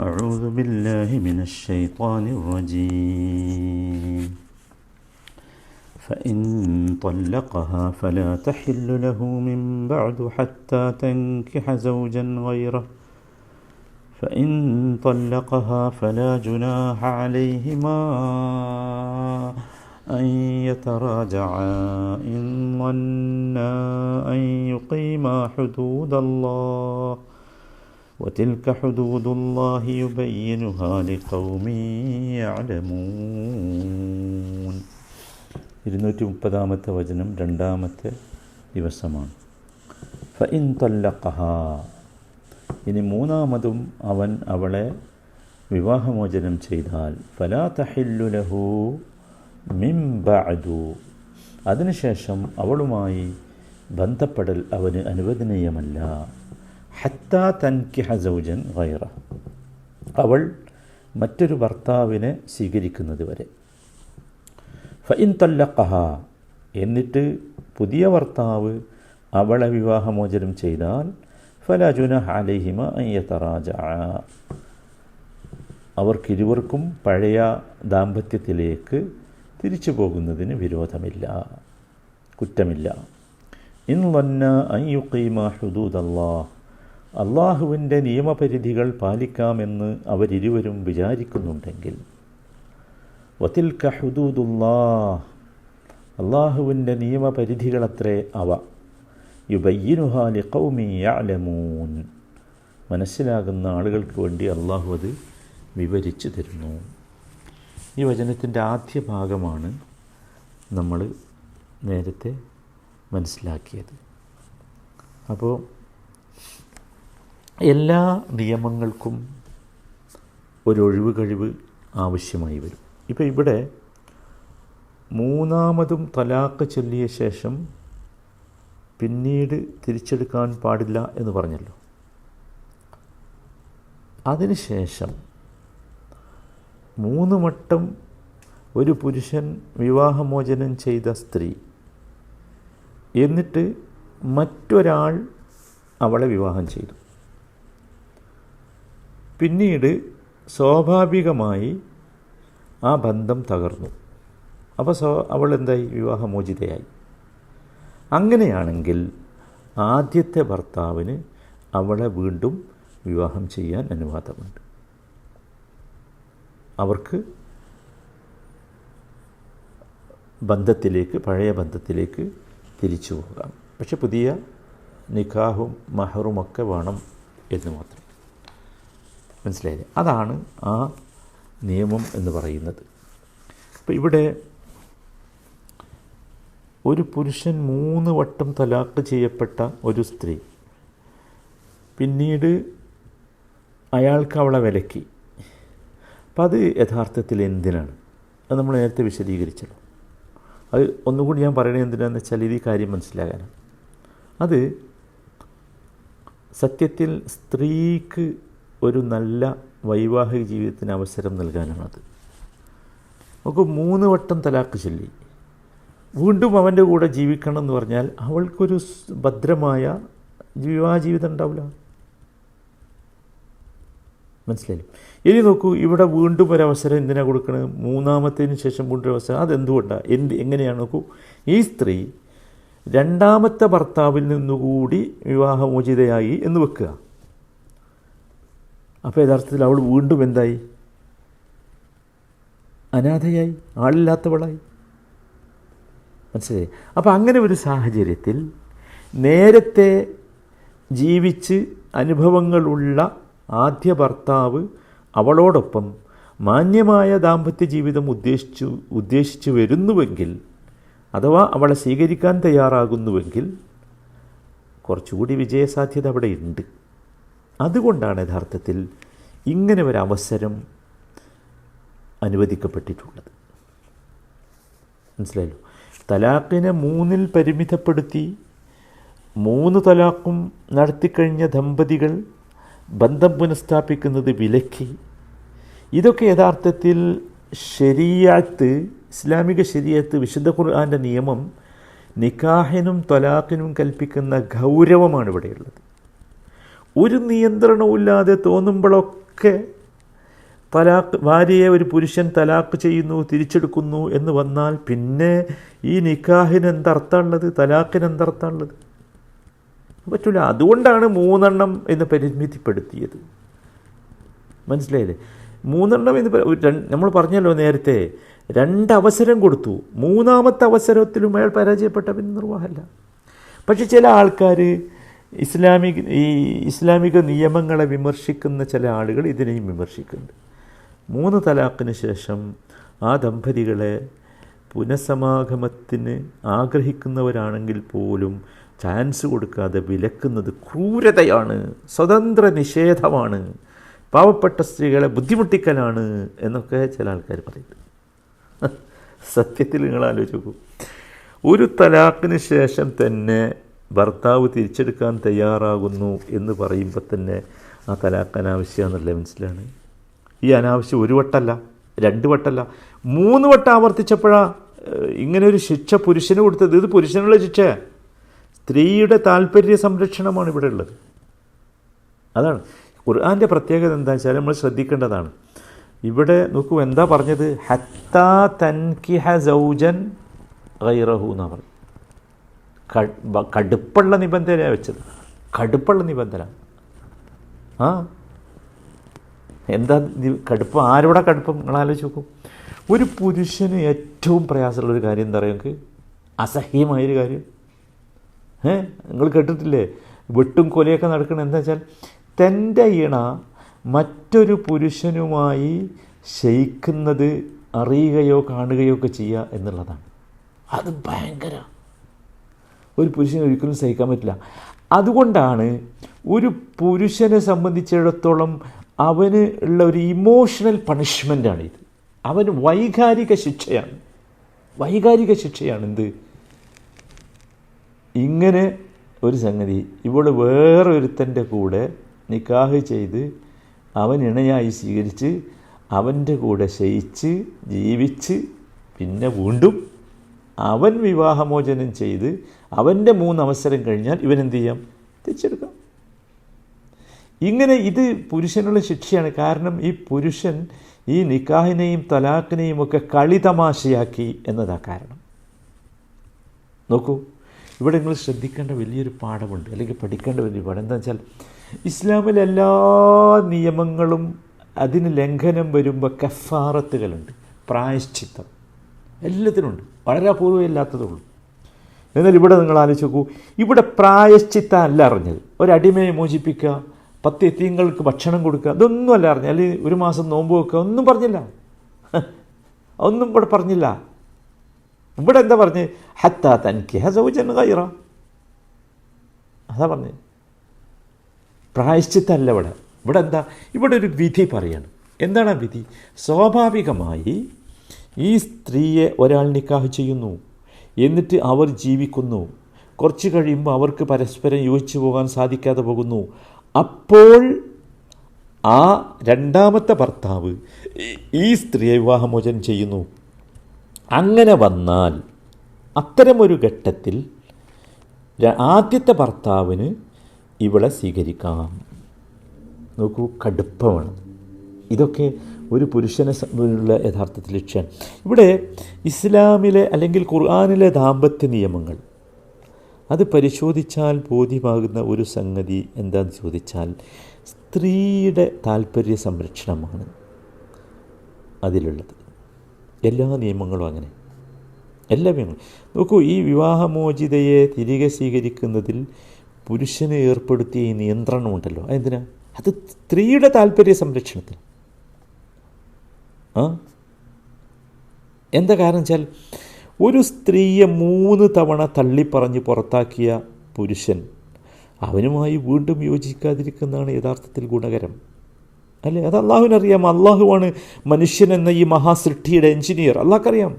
أعوذ بالله من الشيطان الرجيم. فإن طلقها فلا تحل له من بعد حتى تنكح زوجا غيره. فإن طلقها فلا جناح عليهما أن يتراجعا إن ظنا أن يقيما حدود الله. وتلك حدود الله يبينها لقوم يعلمون ഇരുന്നൂറ്റി മുപ്പതാമത്തെ വചനം രണ്ടാമത്തെ ദിവസമാണ് ഫഇൻ തല്ലഖഹ ഇനി മൂന്നാമതും അവൻ അവളെ വിവാഹമോചനം ചെയ്താൽ ഫലാ തഹില്ലു ലഹു മിം ബഅദു അതിനുശേഷം അവളുമായി ബന്ധപ്പെടൽ അവന് അനുവദനീയമല്ല ഹത്താ തൻകിഹ സൗജൻ ഗൈറ. അവൾ മറ്റൊരു ഭർത്താവിനെ സ്വീകരിക്കുന്നത് വരെ. ഫൈൻ തല്ലഖഹ. എന്നിട്ട് പുതിയ ഭർത്താവ് അവളെ വിവാഹമോചനം ചെയ്താൽ ഫലാജുന അലഹിമ അയ്യത്തറാജ അവർക്കിരുവർക്കും പഴയ ദാമ്പത്യത്തിലേക്ക് തിരിച്ചു പോകുന്നതിന് വിരോധമില്ല കുറ്റമില്ല. ഇൻ വന്ന അയ്യുക്കീമ ഹുദൂദ് അള്ളാഹ് അള്ളാഹുവിന്റെ നിയമപരിധികൾ പാലിക്കാമെന്ന് അവരിരുവരും വിചാരിക്കുന്നുണ്ടെങ്കിൽ. വത്തിൽ കഹുദൂദുല്ലാ അള്ളാഹുവിന്റെ നിയമപരിധികളത്രേ അവ. യുബയ്യനുഹാലി കൗമി യഅലമൂൻ. മനസ്സിലാകുന്ന ആളുകൾക്ക് വേണ്ടി അള്ളാഹു അത് വിവരിച്ചു തരുന്നു. ഈ വചനത്തിന്റെ ആദ്യ ഭാഗമാണ് നമ്മൾ നേരത്തെ മനസ്സിലാക്കിയത്. അപ്പോൾ എല്ലാ നിയമങ്ങൾക്കും ഒരു ഒഴിവ് കഴിവ് ആവശ്യമായി വരും. ഇപ്പോൾ ഇവിടെ മൂന്നാമതും തലാക്ക് ചൊല്ലിയ ശേഷം പിന്നീട് തിരിച്ചെടുക്കാൻ പാടില്ല എന്ന് പറഞ്ഞല്ലോ. അതിനുശേഷം മൂന്ന് വട്ടം ഒരു പുരുഷൻ വിവാഹമോചനം ചെയ്ത സ്ത്രീ എന്നിട്ട് മറ്റൊരാൾ അവളെ വിവാഹം ചെയ്തു. പിന്നീട് സ്വാഭാവികമായി ആ ബന്ധം തകർന്നു. അപ്പോൾ സ്വ അവൾ എന്തായി വിവാഹമോചിതയായി. അങ്ങനെയാണെങ്കിൽ ആദ്യത്തെ ഭർത്താവിന് അവളെ വീണ്ടും വിവാഹം ചെയ്യാൻ അനുവാദമുണ്ട്. അവർക്ക് ബന്ധത്തിലേക്ക് പഴയ ബന്ധത്തിലേക്ക് തിരിച്ചു പോകാം. പക്ഷെ പുതിയ നിക്കാഹും മഹറുമൊക്കെ വേണം എന്ന് മാത്രം. മനസ്സിലായില്ലേ? അതാണ് ആ നിയമം എന്ന് പറയുന്നത്. അപ്പോൾ ഇവിടെ ഒരു പുരുഷൻ മൂന്ന് വട്ടം തലാക്ക് ചെയ്യപ്പെട്ട ഒരു സ്ത്രീ പിന്നീട് അയാൾക്ക് അവളെ വിലക്കി. അപ്പം അത് യഥാർത്ഥത്തിൽ എന്തിനാണ്? അത് നമ്മൾ നേരത്തെ വിശദീകരിച്ചല്ലോ. അത് ഒന്നുകൂടി ഞാൻ പറയണത് എന്തിനാണെന്ന് വെച്ചാൽ ഇത് കാര്യം മനസ്സിലാകാനാണ്. അത് സത്യത്തിൽ സ്ത്രീക്ക് ഒരു നല്ല വൈവാഹിക ജീവിതത്തിന് അവസരം നൽകാനാണത്. നമുക്ക് മൂന്ന് വട്ടം തലാക്ക് ചൊല്ലി. വീണ്ടും അവന്റെ കൂടെ ജീവിക്കണം എന്ന് പറഞ്ഞാൽ അവൾക്കൊരു ഭദ്രമായ വിവാഹ ജീവിതം ഉണ്ടാവില്ല. മനസ്സിലായി ഇനി നോക്കൂ ഇവിടെ വീണ്ടും ഒരവസരം എന്തിനാണ് കൊടുക്കുന്നത് മൂന്നാമത്തതിന് ശേഷം വീണ്ടും ഒരു അവസരം. അതെന്തുകൊണ്ടാണ് എന്ത് എങ്ങനെയാണ്? നോക്കൂ ഈ സ്ത്രീ രണ്ടാമത്തെ ഭർത്താവിൽ നിന്നുകൂടി വിവാഹമോചിതയായി എന്ന് വെക്കുക. അപ്പോൾ യഥാർത്ഥത്തിൽ അവൾ വീണ്ടും എന്തായി? അനാഥയായി ആളില്ലാത്തവളായി. മനസ്സിലായി? അപ്പോൾ അങ്ങനെ ഒരു സാഹചര്യത്തിൽ നേരത്തെ ജീവിച്ച് അനുഭവങ്ങളുള്ള ആദ്യ ഭർത്താവ് അവളോടൊപ്പം മാന്യമായ ദാമ്പത്യ ജീവിതം ഉദ്ദേശിച്ചു ഉദ്ദേശിച്ചു വരുന്നുവെങ്കിൽ അഥവാ അവളെ സ്വീകരിക്കാൻ തയ്യാറാകുന്നുവെങ്കിൽ കുറച്ചുകൂടി വിജയസാധ്യത അവിടെ ഉണ്ട് അതുകൊണ്ടാണ് യഥാർത്ഥത്തിൽ ഇങ്ങനെ ഒരു അവസരം അനുവദിക്കപ്പെട്ടിട്ടുള്ളത്. മനസ്സിലായല്ലോ? തലാഖിനെ മൂന്നിൽ പരിമിതപ്പെടുത്തി മൂന്ന് തലാഖും നടത്തിക്കഴിഞ്ഞ ദമ്പതികൾ ബന്ധം പുനഃസ്ഥാപിക്കുന്നത് വിലക്കി. ഇതൊക്കെ യഥാർത്ഥത്തിൽ ശരിയാത്ത് ഇസ്ലാമിക ശരിയത്ത് വിശുദ്ധ ഖുർആാന്റെ നിയമം നിക്കാഹിനും തൊലാഖിനും കൽപ്പിക്കുന്ന ഗൗരവമാണ് ഇവിടെയുള്ളത്. ഒരു നിയന്ത്രണവുമില്ലാതെ തോന്നുമ്പോഴൊക്കെ തലാക്ക് ഭാര്യയെ ഒരു പുരുഷൻ തലാക്ക് ചെയ്യുന്നു തിരിച്ചെടുക്കുന്നു എന്ന് വന്നാൽ പിന്നെ ഈ നിക്കാഹിന് എന്തർത്ഥമുള്ളത് തലാക്കിന് എന്തർത്ഥമുള്ളത് പറ്റില്ല അതുകൊണ്ടാണ് മൂന്നെണ്ണം എന്ന് പരിമിതിപ്പെടുത്തിയത്. മനസ്സിലായില്ലേ? മൂന്നെണ്ണം എന്ന് നമ്മൾ പറഞ്ഞല്ലോ നേരത്തെ രണ്ട് അവസരം കൊടുത്തു. മൂന്നാമത്തെ അവസരത്തിലും അയാൾ പരാജയപ്പെട്ട പിന്നെ നിർവാഹമല്ല. പക്ഷെ ചില ആൾക്കാർ ഇസ്ലാമിക ഈ ഇസ്ലാമിക നിയമങ്ങളെ വിമർശിക്കുന്ന ചില ആളുകൾ ഇതിനെയും വിമർശിക്കുന്നുണ്ട്. മൂന്ന് തലാഖിന് ശേഷം ആ ദമ്പതികളെ പുനഃസമാഗമത്തിന് ആഗ്രഹിക്കുന്നവരാണെങ്കിൽ പോലും ചാൻസ് കൊടുക്കാതെ വിലക്കുന്നത് ക്രൂരതയാണ് സ്വതന്ത്ര നിഷേധമാണ് പാവപ്പെട്ട സ്ത്രീകളെ ബുദ്ധിമുട്ടിക്കലാണ് എന്നൊക്കെ ചില ആൾക്കാർ പറയുന്നു. സത്യത്തിൽ നിങ്ങൾ ആലോചിക്കൂ ഒരു തലാഖിന് ശേഷം തന്നെ ഭർത്താവ് തിരിച്ചെടുക്കാൻ തയ്യാറാകുന്നു എന്ന് പറയുമ്പോൾ തന്നെ ആ തലാഖ് അനാവശ്യമാണെന്നല്ലേ മനസ്സിലാണ്? ഈ അനാവശ്യം ഒരു വട്ടല്ല രണ്ട് വട്ടല്ല മൂന്ന് വട്ടം ആവർത്തിച്ചപ്പോഴാണ് ഇങ്ങനെ ഒരു ശിക്ഷ പുരുഷന് കൊടുത്തത്. ഇത് പുരുഷനുള്ള ശിക്ഷ. സ്ത്രീയുടെ താല്പര്യ സംരക്ഷണമാണ് ഇവിടെ ഉള്ളത്. അതാണ്. ഖുർആാന്റെ പ്രത്യേകത എന്താ വെച്ചാൽ നമ്മൾ ശ്രദ്ധിക്കേണ്ടതാണ്. ഇവിടെ നോക്കൂ എന്താ പറഞ്ഞത്? ഹത്താ തൻകിഹ സൗജൻ ഗൈറഹു എന്നാണ് പറഞ്ഞത്. കടുപ്പുള്ള നിബന്ധന വെച്ചത്. കടുപ്പുള്ള നിബന്ധന. ആ? എന്താ കടുപ്പം? ആരോടെ കടുപ്പം? നിങ്ങൾ ആലോചിച്ച് നോക്കും. ഒരു പുരുഷന് ഏറ്റവും പ്രയാസമുള്ളൊരു കാര്യം എന്താ പറയുക അസഹ്യമായൊരു കാര്യം. ഏ? നിങ്ങൾ കേട്ടിട്ടില്ലേ? വെട്ടും കൊലയൊക്കെ നടക്കണം എന്താ വെച്ചാൽ തന്റെ ഇണ മറ്റൊരു പുരുഷനുമായി ശയിക്കുന്നത് അറിയുകയോ കാണുകയോ ഒക്കെ ചെയ്യുക എന്നുള്ളതാണ്. അത് ഭയങ്കര ഒരു പുരുഷന് ഒരിക്കലും സഹിക്കാൻ പറ്റില്ല. അതുകൊണ്ടാണ് ഒരു പുരുഷനെ സംബന്ധിച്ചിടത്തോളം അവന് ഉള്ള ഒരു ഇമോഷണൽ പണിഷ്മെന്റാണ് ഇത്. അവന് വൈകാരിക ശിക്ഷയാണ്. വൈകാരിക ശിക്ഷയാണ് എന്ത്? ഇങ്ങനെ ഒരു സംഗതി. ഇവൾ വേറൊരുത്തന്റെ കൂടെ നിക്കാഹ് ചെയ്ത് അവൻ ഇണയായി സ്വീകരിച്ച് അവന്റെ കൂടെ ശയിച്ച് ജീവിച്ച് പിന്നെ വീണ്ടും അവൻ വിവാഹമോചനം ചെയ്ത് അവന്റെ മൂന്ന് അവസരം കഴിഞ്ഞാൽ ഇവൻ എന്ത് ചെയ്യാം? തിരിച്ചെടുക്കാം. ഇങ്ങനെ ഇത് പുരുഷനുള്ള ശിക്ഷയാണ്. കാരണം ഈ പുരുഷൻ ഈ നിക്കാഹിനെയും തലാഖിനെയും ഒക്കെ കളിതമാശയാക്കി എന്നതാ കാരണം. നോക്കൂ ഇവിടെ നിങ്ങൾ ശ്രദ്ധിക്കേണ്ട വലിയൊരു പാഠമുണ്ട് അല്ലെങ്കിൽ പഠിക്കേണ്ട വലിയൊരു പാഠം എന്താ വെച്ചാൽ ഇസ്ലാമിലെ എല്ലാ നിയമങ്ങളും അതിന് ലംഘനം വരുമ്പോൾ കഫാറത്തുകളുണ്ട് പ്രായശ്ചിത്തം. എല്ലാത്തിനുണ്ട്. വളരെ അപൂർവം ഇല്ലാത്തതുള്ളൂ എന്നാൽ ഇവിടെ നിങ്ങൾ ആലോചിച്ച് നോക്കൂ ഇവിടെ പ്രായശ്ചിത്ത അല്ല അറിഞ്ഞത്. ഒരടിമയെ മോചിപ്പിക്കുക പത്ത് എത്തിയങ്ങൾക്ക് ഭക്ഷണം കൊടുക്കുക അതൊന്നും അല്ല അറിഞ്ഞത്. അല്ലെങ്കിൽ ഒരു മാസം നോമ്പ് വെക്കുക ഒന്നും പറഞ്ഞില്ല. ഒന്നും ഇവിടെ പറഞ്ഞില്ല. ഇവിടെ എന്താ പറഞ്ഞ്? ഹത്താ തനിക്ക് ഹസൗജൻ കൈറ അതാ പറഞ്ഞത് പ്രായശ്ചിത്തല്ല ഇവിടെ. ഇവിടെ എന്താ? ഇവിടെ ഒരു വിധി പറയാണ്. എന്താണ് ആ വിധി? സ്വാഭാവികമായി ഈ സ്ത്രീയെ ഒരാൾ നിക്കാഹ് ചെയ്യുന്നു. എന്നിട്ട് അവർ ജീവിക്കുന്നു. കുറച്ച് കഴിയുമ്പോൾ അവർക്ക് പരസ്പരം യോജിച്ചു പോകാൻ സാധിക്കാതെ പോകുന്നു. അപ്പോൾ ആ രണ്ടാമത്തെ ഭർത്താവ് ഈ- സ്ത്രീയെ വിവാഹമോചനം ചെയ്യുന്നു. അങ്ങനെ വന്നാൽ അത്തരമൊരു ഘട്ടത്തിൽ ആദ്യത്തെ ഭർത്താവിന് ഇവളെ സ്വീകരിക്കാം. നോക്കൂ കടുപ്പമാണ്. ഇതൊക്കെ ഒരു പുരുഷനെ ഉള്ള യഥാർത്ഥത്തിൽ ലക്ഷ്യം. ഇവിടെ ഇസ്ലാമിലെ അല്ലെങ്കിൽ ഖുർആാനിലെ ദാമ്പത്യ നിയമങ്ങൾ അത് പരിശോധിച്ചാൽ ബോധ്യമാകുന്ന ഒരു സംഗതി എന്താണെന്ന് ചോദിച്ചാൽ സ്ത്രീയുടെ താല്പര്യ സംരക്ഷണമാണ് അതിലുള്ളത്. എല്ലാ നിയമങ്ങളും അങ്ങനെ. എല്ലാ നിയമങ്ങളും. നോക്കൂ ഈ വിവാഹമോചിതയെ തിരികെ സ്വീകരിക്കുന്നതിൽ പുരുഷന് ഏർപ്പെടുത്തിയ നിയന്ത്രണമുണ്ടല്ലോ. അതെന്തിനാ? അത് സ്ത്രീയുടെ താല്പര്യ സംരക്ഷണത്തിന്. എന്താ കാരണം വെച്ചാൽ ഒരു സ്ത്രീയെ മൂന്ന് തവണ തള്ളിപ്പറഞ്ഞ് പുറത്താക്കിയ പുരുഷൻ അവനുമായി വീണ്ടും യോജിക്കാതിരിക്കുന്നതാണ് യഥാർത്ഥത്തിൽ ഗുണകരം. അല്ലേ? അത് അള്ളാഹുവിനറിയാം. അള്ളാഹുവാണ് മനുഷ്യൻ എന്ന ഈ മഹാസൃഷ്ടിയുടെ എഞ്ചിനീയർ. അള്ളാഹ്ക്കറിയാം.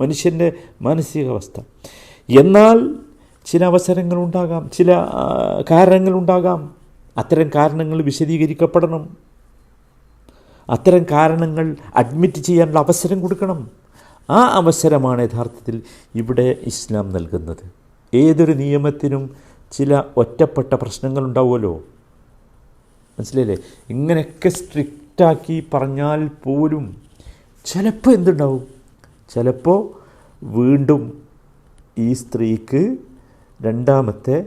മനുഷ്യന്റെ മാനസികാവസ്ഥ. എന്നാൽ ചില അവസരങ്ങളുണ്ടാകാം. ചില കാരണങ്ങളുണ്ടാകാം. അത്തരം കാരണങ്ങൾ വിശദീകരിക്കപ്പെടണം. അത്തരം കാരണങ്ങൾ അഡ്മിറ്റ് ചെയ്യാനുള്ള അവസരം കൊടുക്കണം. ആ അവസരമാണ് യഥാർത്ഥത്തിൽ ഇവിടെ ഇസ്ലാം നൽകുന്നത്. ഏതൊരു നിയമത്തിനും ചില ഒറ്റപ്പെട്ട പ്രശ്നങ്ങളുണ്ടാവുമല്ലോ മനസ്സിലല്ലേ ഇങ്ങനെയൊക്കെ സ്ട്രിക്റ്റ് സ്ട്രിക്റ്റാക്കി പറഞ്ഞാൽ പോലും ചിലപ്പോൾ എന്തുണ്ടാവും? ചിലപ്പോൾ വീണ്ടും ഈ സ്ത്രീക്ക് രണ്ടാമത്തെ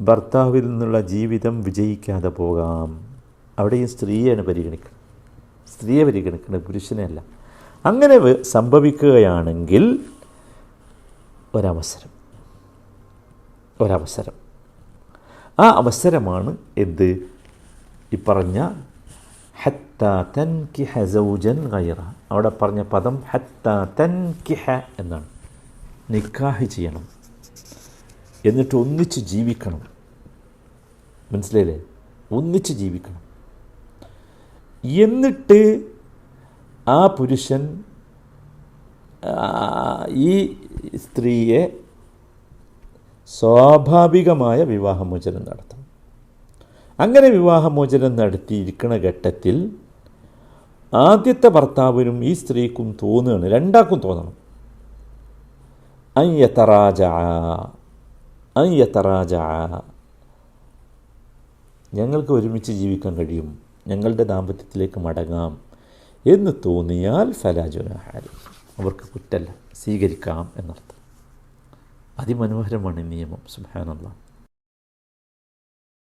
ഭർത്താവിൽ നിന്നുള്ള ജീവിതം വിജയിക്കാതെ പോകാം. അവിടെ ഈ സ്ത്രീയാണ് പരിഗണിക്കുന്നത്. സ്ത്രീയെ പരിഗണിക്കുന്നത് പുരുഷനെയല്ല. അങ്ങനെ സംഭവിക്കുകയാണെങ്കിൽ ഒരവസരം. ഒരവസരം. ആ അവസരമാണ് എന്ത്? ഈ പറഞ്ഞ ഹത്ത തൻകിഹ സൗജൻ ഗൈറ. അവിടെ പറഞ്ഞ പദം ഹത്ത തൻകിഹ എന്നാണ്. നിക്കാഹ് ചെയ്യണം. എന്നിട്ട് ഒന്നിച്ച് ജീവിക്കണം. മനസ്സിലായില്ലേ? ഒന്നിച്ച് ജീവിക്കണം. എന്നിട്ട് ആ പുരുഷൻ ഈ സ്ത്രീയെ സ്വാഭാവികമായ വിവാഹമോചനം നടത്തണം അങ്ങനെ വിവാഹമോചനം നടത്തിയിരിക്കുന്ന ഘട്ടത്തിൽ ആദ്യത്തെ ഭർത്താവിനും ഈ സ്ത്രീക്കും തോന്നുകയാണ് രണ്ടാക്കും തോന്നണം. അയ്യത്തറാജ അയ്യത്തറാജ ഞങ്ങൾക്ക് ഒരുമിച്ച് ജീവിക്കാൻ കഴിയും. ഞങ്ങളുടെ ദാമ്പത്യത്തിലേക്ക് മടങ്ങാം എന്ന് തോന്നിയാൽ ഫലാജുനഹാരി അവർക്ക് കുറ്റല്ല സ്വീകരിക്കാം എന്നർത്ഥം. അതിമനോഹരമാണ് നിയമം സുബാനുള്ള